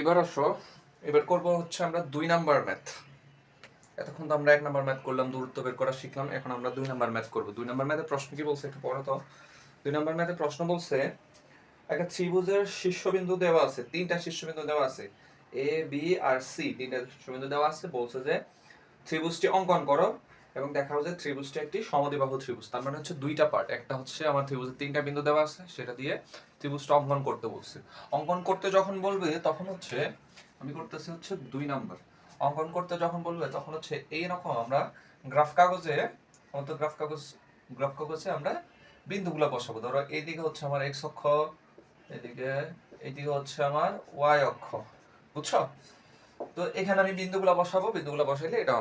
এবার আসো। এবার করব হচ্ছে আমরা দুই নাম্বার ম্যাথ এতক্ষণ তো আমরা এক নাম্বার ম্যাথ করলাম, দূরত্ব বের করা শিখলাম, এখন আমরা দুই নাম্বার ম্যাথ করব। দুই নাম্বার ম্যাথের প্রশ্ন কি বলছে একটু পড়ো তো। দুই নাম্বার ম্যাথের প্রশ্ন বলছে, একটা ত্রিভুজের শীর্ষবিন্দু দেওয়া আছে, তিনটা শীর্ষবিন্দু দেওয়া আছে এ বি আর সি তিনটা শীর্ষবিন্দু দেওয়া আছে, বলছে যে ত্রিভুজটি অঙ্কন করো। এবং দেখাও যে ত্রিভুজটি একটি সমদ্বিবাহু ত্রিভুজ। তার মানে হচ্ছে দুইটা পার্ট একটা হচ্ছে আমার ত্রিভুজের তিনটা বিন্দু দেওয়া আছে, সেটা দিয়ে ত্রিভুজটা অঙ্কন করতে বলছে। অঙ্কন করতে যখন বলবে, তখন হচ্ছে আমি করতেছি হচ্ছে দুই নাম্বার। অঙ্কন করতে যখন বলবে, তখন হচ্ছে এইরকম আমরা গ্রাফ কাগজে অত গ্রাফ কাগজ, গ্রাফ কাগজে আমরা বিন্দুগুলো বসাবো। ধরো এইদিকে হচ্ছে আমার এক্স অক্ষ এদিকে এইদিকে হচ্ছে আমার ওয়াই অক্ষ। বুঝছ? তো এখানে আমি বিন্দুগুলো বসাবো, বিন্দুগুলো বসাইলে এটা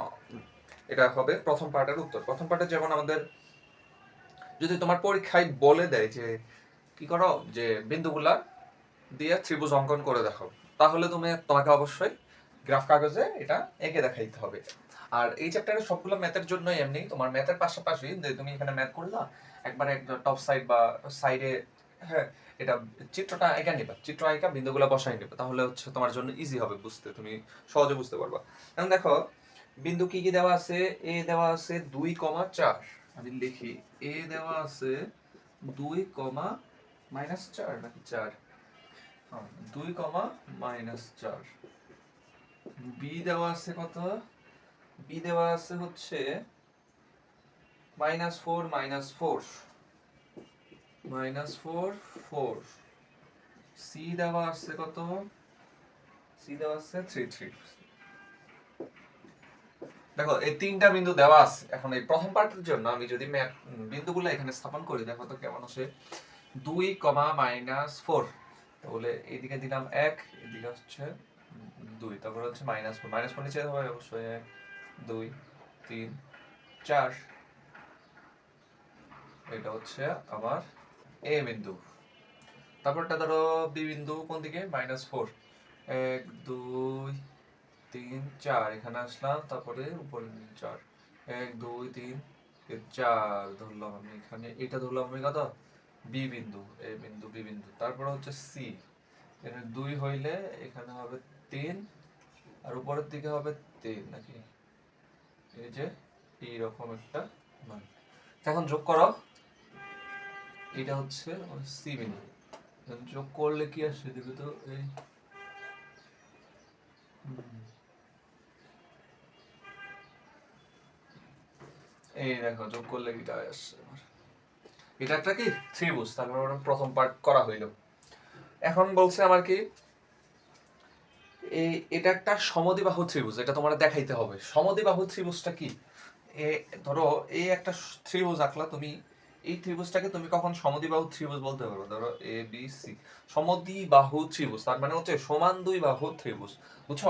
এটা হবে প্রথম পার্টের উত্তর। প্রথম পার্টে যেমন আমাদের যদি তোমার পরীক্ষায় বলে দেয় যে, কি করো? যে বিন্দুগুলা দিয়ে ত্রিভুজ অঙ্কন করে দেখাও তাহলে তুমি, তোমাকে অবশ্যই গ্রাফ কাগজে এটা এঁকে দেখাইতে হবে। আর এই চ্যাপ্টারের সবগুলো ম্যাথের জন্য এমনি তোমার ম্যাথের পাশাপাশি তুমি এখানে ম্যাথ করলা, একবার একটা টপ সাইড বা সাইডে হ্যাঁ এটা চিত্রটা এঁকে নিবা। চিত্র আঁকা বিন্দুগুলো বসাই নিবা। তাহলে হচ্ছে তোমার জন্য ইজি হবে বুঝতে, তুমি সহজে বুঝতে পারবা। এখন দেখো বিন্দু কি কি দেওয়া আছে? এ দেওয়া আছে দুই কমা চার। আমি লিখি এ দেওয়া আছে দুই কমা মাইনাস চার নাকি চার? হ্যাঁ, দুই কমা মাইনাস চার। বি দেওয়া আছে কত? বি দেওয়া আছে হচ্ছে minus four minus four. Minus four four. C দেওয়া আছে কত? সি দেওয়া আছে থ্রি থ্রি। দেখো, এই তিনটা বিন্দু দেওয়া আছে। এখন এই প্রথম পার্টের জন্য আমি যদি বিন্দুগুলো এখানে স্থাপন করি, দেখো তো কেমন আসে দুই কমা মাইনাস ফোর, তাহলে এইদিকে দিলাম এক, এদিকে হচ্ছে দুই, তারপরে হচ্ছে মাইনাস ফোর। মাইনাস ফোর নিচে হবে অবশ্যই এক, দুই, তিন, চার। এটা হচ্ছে আমার এ বিন্দু। তারপরটা ধরো বি বিন্দু কোন দিকে মাইনাস ফোর। এক, দুই তিন, চার, এখানে আসলাম, তারপরে উপরে চার। এক, দুই, তিন চার ধরলাম আমি এখানে। এটা ধরলাম আমি কত? বি বিন্দু, এ বিন্দু, বি বিন্দু। তারপরে হচ্ছে সি। এখানে দুই হইলে এখানে হবে তিন, আর উপরের দিকে হবে তিন নাকি? এই যে এইরকম একটা মান। এখন যোগ করো। এটা হচ্ছে সি বিন্দু। যোগ করলে কি আসছে দেখবে তো, এই এই দেখো, যোগ করলে এটা আসছে এটা একটা কি? ত্রিভুজ তারপর প্রথম পার্ট করা হইল। এখন বলছে আমার কি, এই, এটা একটা সমদ্বিবাহু ত্রিভুজ এটা তোমার দেখাইতে হবে। সমদ্বিবাহু ত্রিভুজটা কি? এ, ধরো, এই একটা ত্রিভুজ আঁকলা, তুমি এই ত্রিভুজটাকে তুমি কখন সমদ্বিবাহু ত্রিভুজ বলতে পারো? ধরো এ বি সি সমদ্বিবাহু ত্রিভুজ তার মানে হচ্ছে সমান দুই বাহু ত্রিভুজ বুঝছ?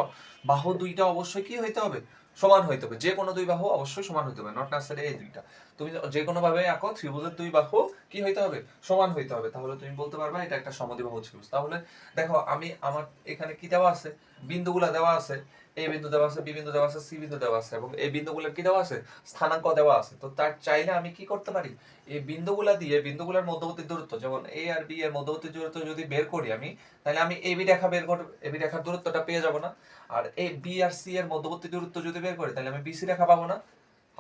বাহু দুইটা অবশ্যই কি হইতে হবে? সমান হইতে হবে। যে কোনো দুই বাহু অবশ্যই সমান হইতে হবে নট নার্সারি এই দুইটা। তুমি যে কোনো ভাবে আঁকো, ত্রিভুজের দুই বাহু কি হইতে হবে? সমান হইতে হবে। তাহলে তুমি বলতে পারবা এটা একটা সমদ্বিবাহু ত্রিভুজ। তাহলে দেখো আমি আমার এখানে কি দেওয়া আছে? বিন্দুগুলা দেওয়া আছে এ বিন্দু দেওয়া আছে বি বিন্দু দেওয়া আছে সি বিন্দু দেওয়া আছে, এবং এই বিন্দুগুলোর কি দেওয়া আছে? স্থানাঙ্ক দেওয়া আছে। তো তার চাইলে আমি কি করতে পারি? এই বিন্দুগুলা দিয়ে, বিন্দুগুলোর মধ্যবর্তী দূরত্ব, যেমন এ আর বি এর মধ্যবর্তী দূরত্ব যদি বের করি আমি, তাহলে আমি এ বি রেখা বের করব এ বি রেখার দূরত্বটা পেয়ে যাব না। আর এ বি আর সি এর মধ্যবর্তী দূরত্ব যদি বের করি, তাহলে আমি বিসি রেখা পাবো না।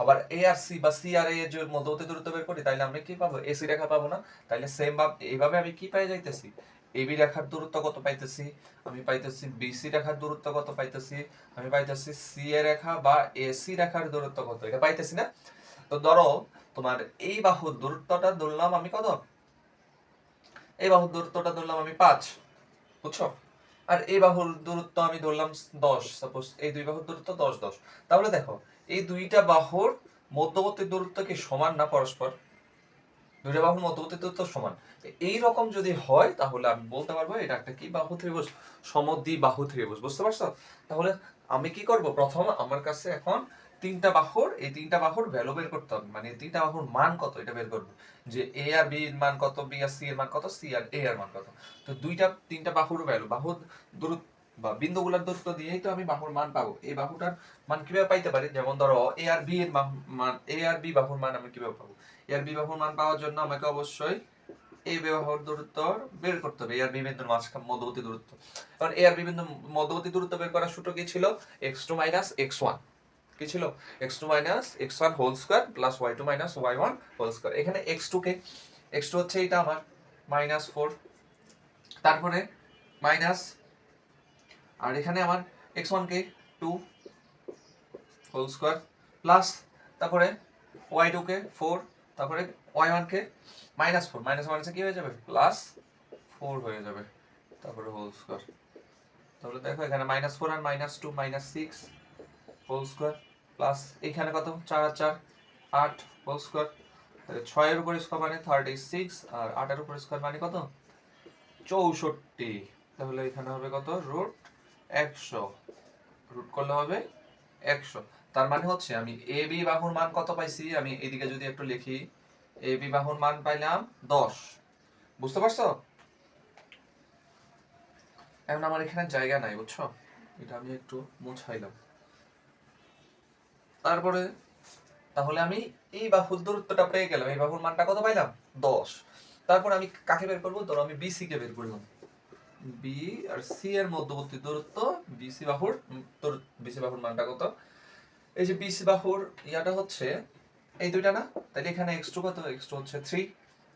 আবার এ আর সি বা সি আর এ এর মধ্যবর্তী দূরত্ব বের করি, তাহলে আমি কি পাবো? এসি রেখা পাবো না। তাহলে সেম ভাব, এইভাবে আমি কি পেয়ে যাইতেছি? এবি রেখার দূরত্ব কত পাইতেছি? আমি পাইতেছি বিসি রেখার দূরত্ব কত পাইতেছি? আমি পাইতেছি সি এ রেখা বা এসি রেখার দূরত্ব কত? এটা পাইতেছি না? তো ধরো, তোমার এই বাহুর দূরত্বটা ধরলাম আমি কত? এই বাহুর দূরত্বটা ধরলাম আমি পাঁচ, বুঝছ? আর এই বাহুর দূরত্ব আমি ধরলাম দশ সাপোজ এই দুই বাহুর দূরত্ব দশ দশ। তাহলে দেখো, এই দুইটা বাহুর মধ্যবর্তী দূরত্ব কি সমান না পরস্পর? দুইটা বাহুর মধ্যবর্তী দূরত্ব সমান। এই রকম যদি হয়, তাহলে আমি বলতে পারব এটা একটা কি বাহু ত্রিভুজ? সমদ্বি বাহু ত্রিভুজ, বুঝতে পারছ? তাহলে আমি কি করব? প্রথম আমার কাছে এখন তিনটা বাহুর, এই তিনটা বাহুর ভ্যালু বের করতে হবে। মানে তিনটা বাহুর মান কত? এটা বের করব। যে এ আর বি এর মান কত? বি আর সি এর মান কত? সি আর এ এর মান কত? তো দুইটা, তিনটা বাহুর ভ্যালু বাহুর দূরত্ব বা বিন্দুগুলোর দূরত্ব দিয়েই তো আমি বাহুর মান পাবো। এই বাহুটার মান কীভাবে পাইতে পারি? যেমন ধরো এ আর বি এর মান এ আর বি বাহুর মান আমি কীভাবে পাবো? এ আর বি বাহুর মান পাওয়ার জন্য আমাকে অবশ্যই এ বাহুর দূরত্ব বের করতে হবে এ আর বি মাঝখান মধ্যবর্তী দূরত্ব। কারণ এ আর বি বিন্দু মধ্যবর্তী দূরত্ব বের করার সূত্র কি ছিল? X two minus x one কি ছিল? X two minus x one whole square plus y two minus y one whole square এখানে এক্স টু কে এক্স টু হচ্ছে এটা আমার মাইনাস ফোর তারপরে মাইনাস আর এখানে আমার এক্স ওয়ান কে টু হোল স্কোয়ার প্লাস তারপরে ওয়াই টু কে ফোর তারপরে ওয়াই ওয়ান কে মাইনাস ফোর মাইনাস মাইনাসে কি হয়ে যাবে? প্লাস ফোর হয়ে যাবে। তারপরে হোল স্কোয়ার তাহলে দেখো এখানে মাইনাস ফোর আর minus two minus six whole square plus এখানে কত? চার আর চার, আট হোল স্কোয়ার তাহলে ছয়ের উপর স্কোয়ার মানে থার্টি সিক্স আর আটের উপর স্কোয়ার মানে কত? চৌষট্টি। তাহলে এখানে হবে কত? রুট একশো। রুট করলে হবে একশো। তার মানে হচ্ছে আমি এ বি বাহুর মান কত পাইছি? আমি এদিকে যদি একটু লিখি এ বি বাহুর মান পাইলাম দশ। বুঝতে পারছ? এখন আমার এখানে জায়গা নাই, বুঝছ? এটা আমি একটু মুছাইলাম। তারপরে, তাহলে আমি এই বাহুর দূরত্বটা পেয়ে গেলাম। এই বাহুর মানটা কত পাইলাম? দশ। তারপর আমি কাকে বের করব? ধরো আমি বিসি কে বের করলাম। বি আর সি এর মধ্যবর্তী দূরত্ব বিসি বাহুর বিসি বাহুর মানটা কত? এই যে বিসি বাহুর ইয়াটা হচ্ছে এই দুইটা না? তাহলে এখানে এক্স টু কত? এক্স টু হচ্ছে থ্রি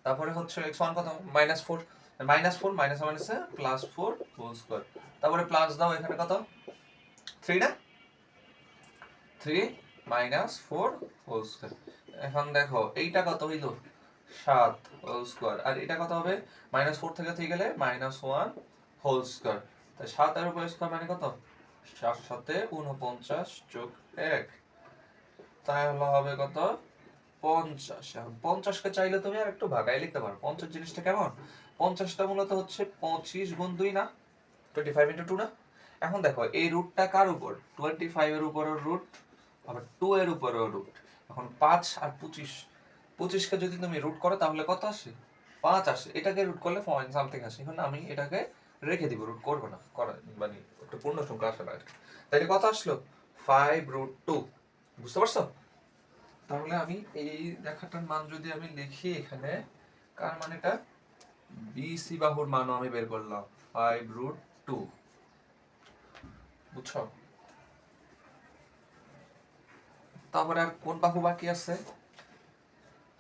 তারপরে হচ্ছে এক্স ওয়ান কত? Minus four minus four minus মাইনাসে প্লাস ফোর হোল স্কোয়ার তারপরে প্লাস দাও এখানে কত? থ্রি না? Three minus four whole square এখন দেখো, এইটা কত হইল? সাত হোল স্কোয়ার আর এটা কত হবে? মাইনাস ফোর থেকে থেকে গেলে মাইনাস ওয়ান হোল স্কোয়ার তাই সাত আর উপর স্কোয়ার মানে কত? সাত সাথে উনপঞ্চাশ যোগ এক। তাহলে হবে কত? পঞ্চাশ। পঞ্চাশকে চাইলে তুমি আর একটু ভাগাই লিখতে পারো। পঞ্চাশ জিনিসটা কেমন? পঞ্চাশটা মূলত হচ্ছে পঁচিশ গুণ দুই না? টোয়েন্টি ফাইভ ইন্টু টু না? এখন দেখো, এই রুটটা কার উপর? টোয়েন্টি ফাইভ এর উপরও রুট আবার টু এর উপরও রুট এখন পাঁচ আর পঁচিশ। পঁচিশকে যদি তুমি রুট করো, তাহলে কত আসে? পাঁচ আসে। এটাকে রুট করলে পয়েন্ট সামথিং আসে। এখন আমি এটাকে রেখে দিব রুট করব না, করা মানে একটা পূর্ণ সংখ্যা আসে না। তাইলে কত আসলো? ফাইভ রুট টু বুঝতে পারছ? তাহলে আমি এই লেখাটার মান যদি আমি লিখি এখানে কার মানে এটা বিসি বাহুর মানও আমি বের করলাম ফাইভ রুট টু বুঝছ? তারপরে আর কোন বাহু বাকি আছে?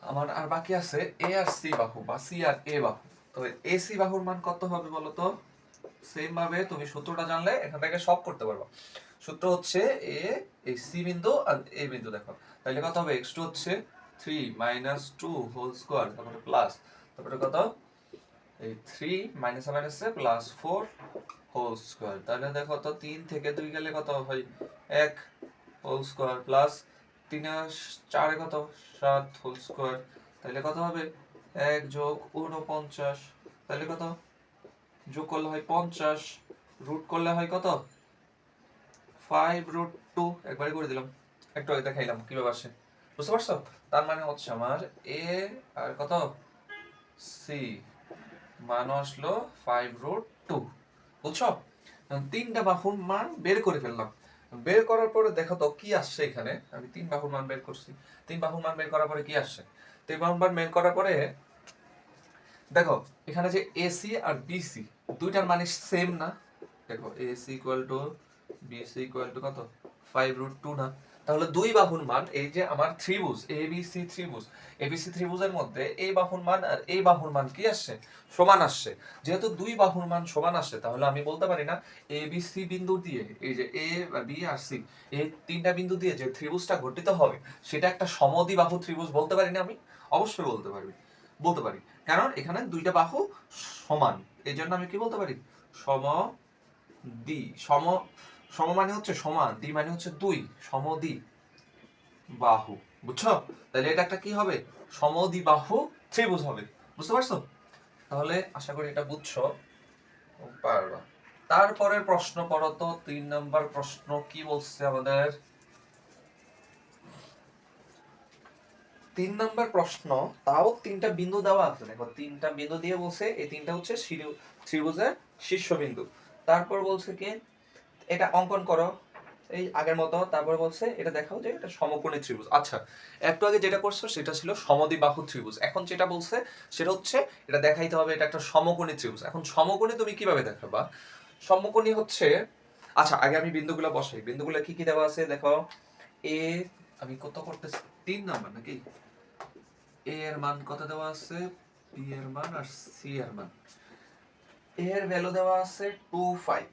আমার আর বাকি আছে এ আর সি বাহু বা সি আর এ বাহু। তো এ সি বাহুর মান কত হবে বলো তো সেম ভাবে তুমি সূত্রটা জানলে এখান থেকে সব করতে পারবা। সূত্র হচ্ছে এ এই সি বিন্দু আর এ বিন্দু দেখো। তাহলে কত হবে? এক্স টু হচ্ছে three minus two whole square তারপরে প্লাস তারপরে কত? এই থ্রি মাইনাস মাইনাসে প্লাস ফোর হোল স্কোয়ার তাহলে দেখো তো তিন থেকে দুই গেলে কত হয়? এক হোল স্কোয়ার প্লাস তিন চারে কত? সাত হোল স্কোয়ার তাহলে কত হবে? এক যোগ উনপঞ্চাশ তাহলে কত? যোগ করলে হয় পঞ্চাশ। রুট করলে হয় কত? ফাইভ রুট টু করে দিলাম। একটু আগে দেখাইলাম কীভাবে আসে। বুঝতে পারছ? তার মানে হচ্ছে আমার এ আর কত? সি আসলো ফাইভ রুট টু বুঝছ? তিনটা বাহুর মান বের করে ফেললাম। বের করার পরে দেখো তো কি আসছে এখানে। আমি তিন বাহুর মান বের করছি। তিন বাহুর মান বের করার পরে কি আসছে? তিন বাহুর মান বের করার পরে দেখো, এখানে যে এসি আর বিসি দুইটার মানে সেম না। দেখো AC equal to BC equal to কত? ফাইভ রুট টু না। তাহলে দুই বাহুর মান, এই যে আমার ত্রিভুজ এ বি সি ত্রিভুজ এ বি সি ত্রিভুজের মধ্যে এই বাহুর মান আর এই বাহুর মান কি আসছে? সমান আসছে। যেহেতু দুই বাহুর মান সমান আসছে, তাহলে আমি বলতে পারি না এ বি সি বিন্দু দিয়ে, এই যে এ বি আর সি এই তিনটা বিন্দু দিয়ে যে ত্রিভুজটা গঠিত হবে, সেটা একটা সমদ্বিবাহু ত্রিভুজ বলতে পারি না আমি? অবশ্যই বলতে পারবি। বলতে পারি। কারণ এখানে দুইটা বাহু সমান। এই জন্য আমি কি বলতে পারি? সম দ্বি সম সম মানে হচ্ছে সমান দ্বি মানে হচ্ছে দুই সমদ্বি বাহু। বুঝছ? তাহলে এটা একটা কি হবে? সমদ্বি বাহু ত্রিভুজ হবে। বুঝতে পারছ? তাহলে আশা করি এটা বুঝছ। পারবা। তারপরের প্রশ্ন করো তো। তিন নাম্বার প্রশ্ন কি বলছে আমাদের? তিন নাম্বার প্রশ্ন, তাও তিনটা বিন্দু দেওয়া আছে। দেখো, তিনটা বিন্দু দিয়ে বলছে, এই তিনটা হচ্ছে ত্রিভুজের শীর্ষবিন্দু। তারপর বলছে কি, এটা অঙ্কন করো, এই আগের মতো, তারপর বলছে, এটা দেখাও যে এটা সমকোণী ত্রিভুজ। আচ্ছা একটু আগে যেটা করছ, সেটা ছিল সমদ্বিবাহু ত্রিভুজ। এখন যেটা বলছে, সেটা হচ্ছে, এটা দেখাইতে হবে, এটা একটা সমকোণী ত্রিভুজ। এখন সমকোণী তুমি কীভাবে দেখাবা? সমকোণী হচ্ছে আচ্ছা আগে আমি বিন্দুগুলো বসাই। বিন্দুগুলো কি কি দেওয়া আছে, দেখো? এ, আমি কত করতেছি? তিন নাম্বার নাকি? এ এর মান কত দেওয়া আছে? বি এর মান আর সি এর মান। এ এর ভ্যালু দেওয়া আছে two five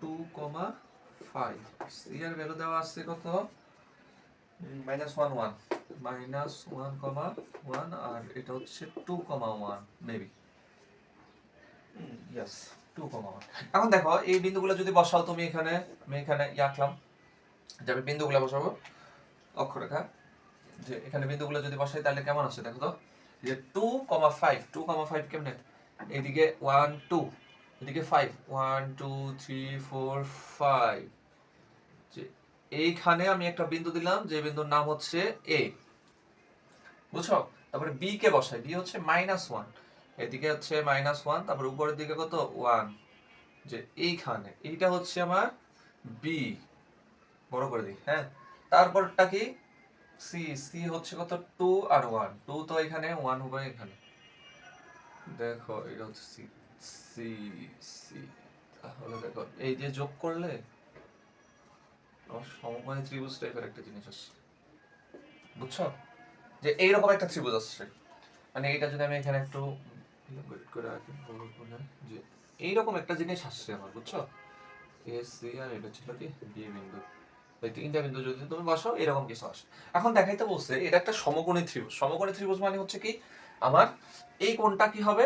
two comma five C এর ভ্যালু দেওয়া আছে কত? Minus one one minus one comma one আর এটা হচ্ছে two comma one maybe yes two comma one এখন দেখো এই বিন্দুগুলো যদি বসাও তুমি এখানে আমি এখানে আঁকলাম যে আমি বিন্দুগুলো বসাবো। অক্ষরেখা। যে এখানে বিন্দুগুলো যদি বসাই, তাহলে কেমন আছে দেখো তো? যে two comma five two comma five কেমনে? এদিকে ওয়ান টু এদিকে five one two three four five এইখানে আমি একটা বিন্দু দিলাম, যে বিন্দুর নাম হচ্ছে এ বুঝছ? তারপরে বি কে বসাই বি হচ্ছে মাইনাস ওয়ান এদিকে হচ্ছে মাইনাস ওয়ান তারপরে উপরের দিকে কত? ওয়ান যে এইখানে, এইটা হচ্ছে আমার বি বড় করে দিই হ্যাঁ? তারপরটা কি? সি সি হচ্ছে কত? টু আর ওয়ান। টু তো এখানে, ওয়ান হবে এখানে। দেখো, এটা হচ্ছে সি সি সি। তাহলে দেখো, এই যে যোগ করলে সমকোণী ত্রিভুজ টাইপের একটা জিনিস আসছে। বুঝছ? যে এইরকম একটা ত্রিভুজ আসছে। মানে এইটা যদি আমি এখানে একটু elaborate করে রাখি যে এইরকম একটা জিনিস আসছে আমার, বুঝছ? এ সি আর এটা ছিল কি? বি বিন্দু তিনটা বিন্দু যদি তুমি বসাও এরকম কিছু আসে। এখন দেখাইতে বলছে, এটা একটা সমকোণী ত্রিভুজ। সমকোণী ত্রিভুজ মানে হচ্ছে কি, আমার এই কোনটা কি হবে?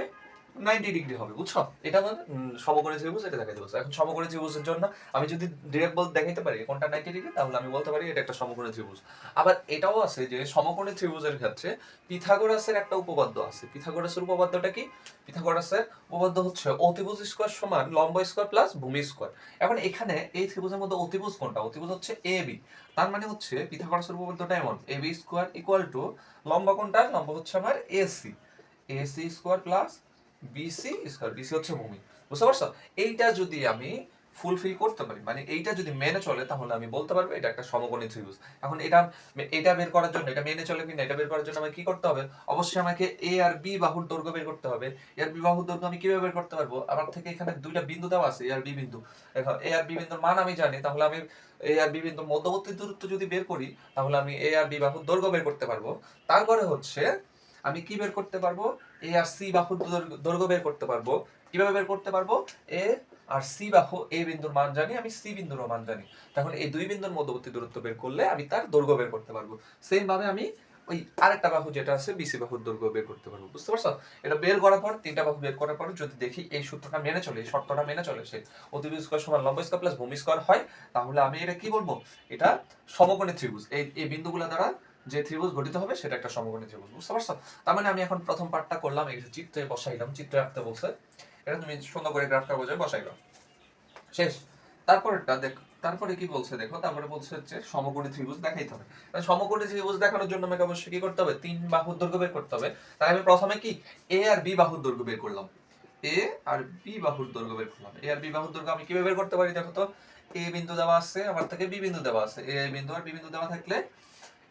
নাইনটি ডিগ্রি হবে বুঝছ? এটা উম, সমকোণী ত্রিভুজ এটা দেখাইতে বলছে। এখন সমকোণী ত্রিভুজের জন্য আমি যদি ডিরেক্ট বল দেখাইতে পারি কোনটা নাইনটি ডিগ্রি তাহলে আমি বলতে পারি এটা একটা সমকোণী ত্রিভুজ। আবার এটাও আছে যে সমকোণী ত্রিভুজের ক্ষেত্রে পিথাগোরাসের একটা উপপাদ্য আছে। পিথাগোরাসের উপপাদ্যটা কি? পিথাগোরাসের উপপাদ্য হচ্ছে অতিভুজ স্কোয়ার সমান লম্ব স্কোয়ার প্লাস ভূমি স্কোয়ার। এখন এখানে এই ত্রিভুজের মধ্যে অতিভুজ কোনটা? অতিভুজ হচ্ছে এ বি তার মানে হচ্ছে পিথাগোরাসের উপপাদ্যটা এমন A B square equal to লম্ব কোনটা? লম্ব হচ্ছে আমার AC AC square plus BC square BC হচ্ছে ভূমি। বুঝতে পারছ? এইটা যদি আমি ফুলফিল করতে পারি মানে এইটা যদি মেনে চলে, তাহলে আমি বলতে পারব এটা একটা সমকোণী ত্রিভুজ এখন এটা এটা বের করার জন্য, এটা মেনে চলে কিনা, এটা বের করার জন্য আমাকে কি করতে হবে? অবশ্যই আমাকে এ আর বি বাহুর দৈর্ঘ্য বের করতে হবে। এ আর বি বাহুর দৈর্ঘ্য আমি কীভাবে বের করতে পারব? আমার থেকে এখানে দুইটা বিন্দু দেওয়া আছে এ আর বি বিন্দু। দেখো এ আর বি বিন্দুর মান আমি জানি, তাহলে আমি এ আর বি বিন্দুর মধ্যবর্তী দূরত্ব যদি বের করি, তাহলে আমি এ আর বি বাহুর দৈর্ঘ্য বের করতে পারব। তারপরে হচ্ছে আমি কি বের করতে পারব? এ আর সি বাহুর দৈর্ঘ্য- বের করতে পারব। কীভাবে বের করতে পারব? এ আর সি বাহু এ বিন্দুর মান জানি, আমি সি বিন্দুর মান জানি। তখন এই দুই বিন্দুর মধ্যবর্তী দূরত্ব বের করলে আমি তার দৈর্ঘ্য বের করতে পারব। সেম ভাবে আমি ওই আরেকটা বাহু যেটা আছে বিসি বাহুর দৈর্ঘ্য বের করতে পারব। বুঝতে পারছ? এটা বের করার পর তিনটা বাহু বের করার পর যদি দেখি এই সূত্রটা মেনে চলে, এই শর্তটা মেনে চলে সে অতিভুজ স্কোয়ার সমান লম্ব স্কোয়ার প্লাস ভূমি স্কোয়ার হয়, তাহলে আমি এটা কি বলব? এটা সমকোণী ত্রিভুজ। এই এই বিন্দুগুলো দ্বারা যে ত্রিভুজ গঠিত হবে সেটা একটা সমকোণী ত্রিভুজ, বুঝতে পারছ? তার মানে আমি এখন প্রথম পার্টটা করলাম, এই চিত্রে বসাইলাম, চিত্রে আঁকতে বলছে। এটা তুমি সুন্দর করে গ্রাফটা বোঝায় বসাইলো শেষ। তারপরেরটা দেখ, তারপরে কি বলছে দেখো? তারপরে বলছে হচ্ছে সমকোণী ত্রিভুজ দেখাইতে হবে। সমকোণী ত্রিভুজ দেখানোর জন্য আমাকে অবশ্যই কি করতে হবে? তিন বাহুর দৈর্ঘ্য বের করতে হবে। তাই আমি প্রথমে কি? এ আর বি বাহুর দৈর্ঘ্য বের করলাম। এ আর বি বাহুর দৈর্ঘ্য বের করলাম। এ আর বি বাহুর দৈর্ঘ্য আমি কীভাবে বের করতে পারি দেখো তো? এ বিন্দু দেওয়া আছে আমার থেকে বি বিন্দু দেওয়া আছে। এ বিন্দু আর বি বিন্দু দেওয়া থাকলে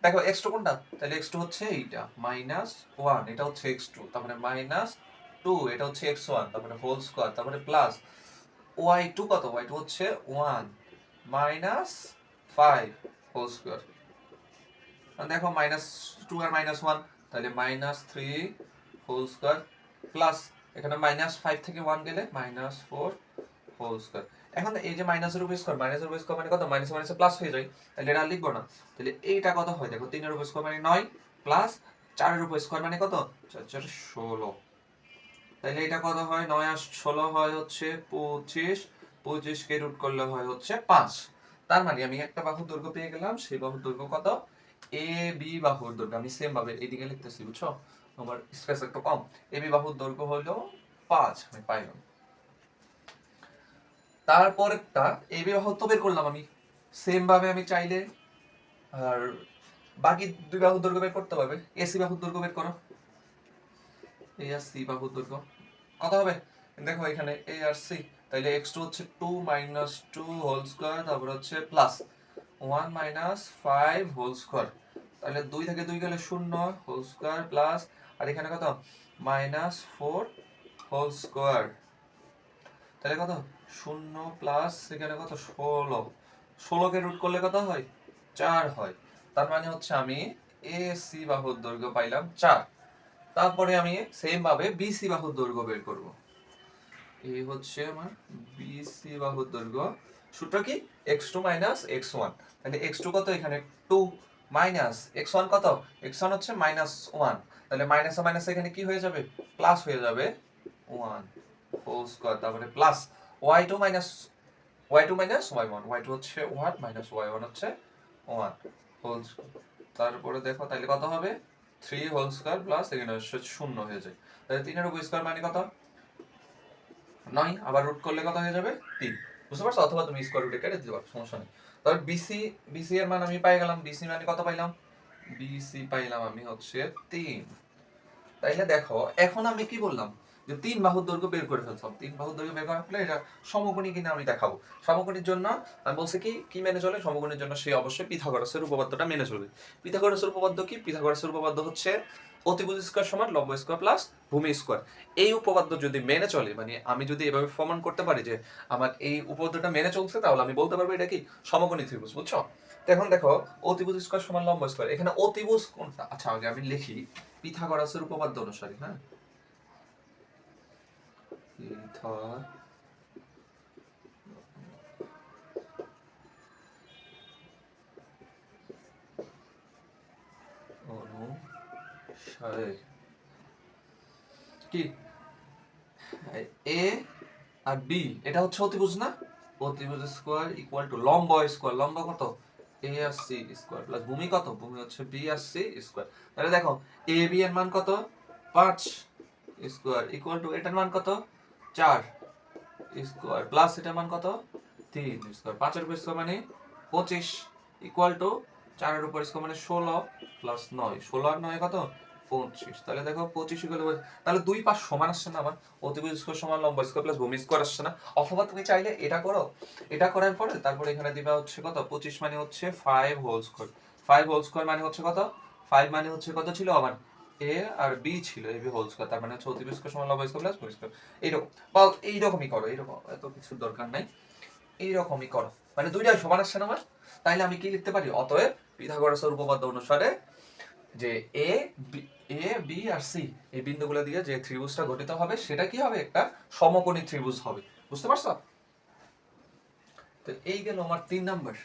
দেখো এক্স কোনটা? তাহলে এক্স হচ্ছে এইটা মাইনাস ওয়ান এটা হচ্ছে এক্স টু তারপরে মাইনাস টু এটা হচ্ছে এক্স ওয়ান তারপরে হোল স্কোয়ার তারপরে প্লাস ওয়াই কত? ওয়াই হচ্ছে one minus five whole square দেখো মাইনাস টু আর মাইনাস ওয়ান তাহলে minus three whole square plus এখানে মাইনাস ফাইভ থেকে ওয়ান গেলে মাইনাস ফোর হোল স্কোয়ার এখন এই যে মাইনাসের উপর স্কোয়ার মাইনাসের উপর স্কোয়ার মানে কত? মাইনাস মাইনাসে প্লাস হয়ে যায়। তাহলে এটা লিখব না। তাহলে এইটা কত হয়? দেখো, তিনের উপর স্কোয়ার মানে নয় প্লাস চারের উপর স্কোয়ার মানে কত? চার ষোলো। তাহলে এটা কত হয়? নয় আর ষোলো হয় হচ্ছে পঁচিশ। পঁচিশকে রুট করলে হয় হচ্ছে পাঁচ। তার মানে আমি একটা বাহুর দৈর্ঘ্য পেয়ে গেলাম, সেই বাহুর দৈর্ঘ্য কত? এ, বি বাহুর দৈর্ঘ্য। আমি সেম ভাবে এইদিকে লিখতেছি, বুঝছ? আমার স্পেস একটু কম। এ বি বাহুর দৈর্ঘ্য হলো পাঁচ, আমি পাইলাম। তারপরেরটা এ বি বাহু তো বের করলাম আমি। সেম ভাবে আমি চাইলে আর বাকি দুই বাহুর দৈর্ঘ্য বের করতে পারবে। এসি বাহুর দৈর্ঘ্য বের করো। এ আর সি বাহুর দৈর্ঘ্য কত হবে? দেখো এখানে এ আর সি তাহলে এক্স টু হচ্ছে two minus two whole square তারপর হচ্ছে plus one minus five whole square তাহলে দুই থেকে দুই গেলে শূন্য হোল স্কোয়ার প্লাস আর এখানে কত? মাইনাস ফোর হোল স্কোয়ার তাহলে কত? শূন্য প্লাস এখানে কত? ষোলো। ষোলোকে রুট করলে কত হয়? চার হয়। তার মানে হচ্ছে আমি এ সি বাহুর দৈর্ঘ্য পাইলাম চার। তারপরে আমি সেম ভাবে বিসি বাহুর দৈর্ঘ্য বের করব। এই হচ্ছে আমার বিসি বাহুর দৈর্ঘ্য। সূত্র কি? X two minus x one তাহলে এক্স টু কত এখানে? টু মাইনাস এক্স ওয়ান কত? এক্স ওয়ান হচ্ছে মাইনাস ওয়ান তাহলে মাইনাস মাইনাস এখানে কি হয়ে যাবে? প্লাস হয়ে যাবে ওয়ান হোল স্কোয়ার তারপরে plus y two minus y two minus y one y two হচ্ছে ওয়ান মাইনাস ওয়াই ওয়ান হচ্ছে ওয়ান হোল তারপরে দেখো তাহলে কত হবে? থ্রি হোল স্কোয়ার প্লাস এখানে শূন্য হয়ে যায়। তাহলে তিনের উপর স্কোয়ার মানে কত? নয়, আবার রুট করলে কত হয়ে যাবে? তিন। বুঝতে পারছ? অথবা তুমি স্কোয়ার রুটে কেটে দিতে পারো, সমস্যা নেই। তাহলে বিসি বিসি এর মান আমি পাই গেলাম। বিসি মানে কত পাইলাম? বিসি পাইলাম আমি হচ্ছে তিন। তাইলে দেখো, এখন আমি কি বললাম? যে তিন বাহুর দৈর্ঘ্য বের করে ফেলতাম তিন বাহুর দৈর্ঘ্য বের করার ফলে এটা সমকোণী কিনা আমি দেখাবো। সমকোণীর জন্য আমি বলছি কি কি মেনে চলে? সমকোণীর জন্য সে অবশ্যই পিথাগোরাসের উপপাদ্যটা মেনে চলবে। পিথাগোরাসের উপপাদ্য কি? পিথাগোরাসের উপপাদ্য হচ্ছে অতিভুজ স্কোয়ার সমান লম্ব স্কোয়ার প্লাস ভূমি স্কোয়ার। এই উপপাদ্য যদি মেনে চলে মানে আমি যদি এভাবে প্রমাণ করতে পারি যে আমার এই উপপাদ্যটা মেনে চলছে, তাহলে আমি বলতে পারব এটা কি? সমকোণী ত্রিভুজ, বুঝছ? এখন দেখো, অতিভুজ স্কোয়ার সমান লম্ব স্কোয়ার। এখানে অতিভুজ কোনটা? আচ্ছা আগে আমি লিখি পিথাগোরাসের উপপাদ্য অনুসারে হ্যাঁ? পিথা অনুসারে কি? এ আর বি, এটা হচ্ছে অতিভুজ না? অতিভুজ স্কোয়ার ইকুয়াল টু লম্ব স্কোয়ার, লম্ব কত? এ আর সি স্কোয়ার প্লাস ভূমি কত? ভূমি হচ্ছে বি আর সি স্কোয়ার। তাহলে দেখো, এ, বি এর মান কত? পাঁচ স্কোয়ার ইকুয়াল টু এটার মান কত? চার স্কোয়ার প্লাস এটার মান কত? তিন স্কোয়ার। পাঁচের উপর স্কোয়ার মানে পঁচিশ ইকুয়াল টু চারের উপর স্কোয়ার মানে ষোলো প্লাস নয়। ষোলো আর নয় কত? পঁচিশ। তাহলে দেখো পঁচিশ ইকুয়াল তাহলে দুই পাশ সমান আসছে না আমার। অতিভুজ স্কোয়ার সমান লম্ব স্কোয়ার প্লাস ভূমি স্কোয়ার আসছে না। অথবা তুমি চাইলে এটা করো। এটা করার পরে তারপরে এখানে দিবা হচ্ছে কত? পঁচিশ মানে হচ্ছে five whole square five whole square মানে হচ্ছে কত? ফাইভ মানে হচ্ছে কত ছিল? আমার এ আর বি ছিল এ বি হোল স্কোয়ার তার মানে হচ্ছে স্কোয়ার সমান লম্ব স্কোয়ার প্লাস ভূমি স্কোয়ার এইরকম। বা এইরকমই করো, এইরকম, এত কিছুর দরকার নাই। এইরকমই করো। মানে দুইটাই সমান আসছে না আমার? তাইলে আমি কি লিখতে পারি? অতএব পিথাগোরাসের উপপাদ্য অনুসারে যে এ এ বি আর সি এই বিন্দুগুলো দিয়ে যে ত্রিভুজটা গঠিত হবে, সেটা কি হবে? একটা সমকোণী ত্রিভুজ হবে। বুঝতে পারছ? তো এই গেল আমার তিন নাম্বার।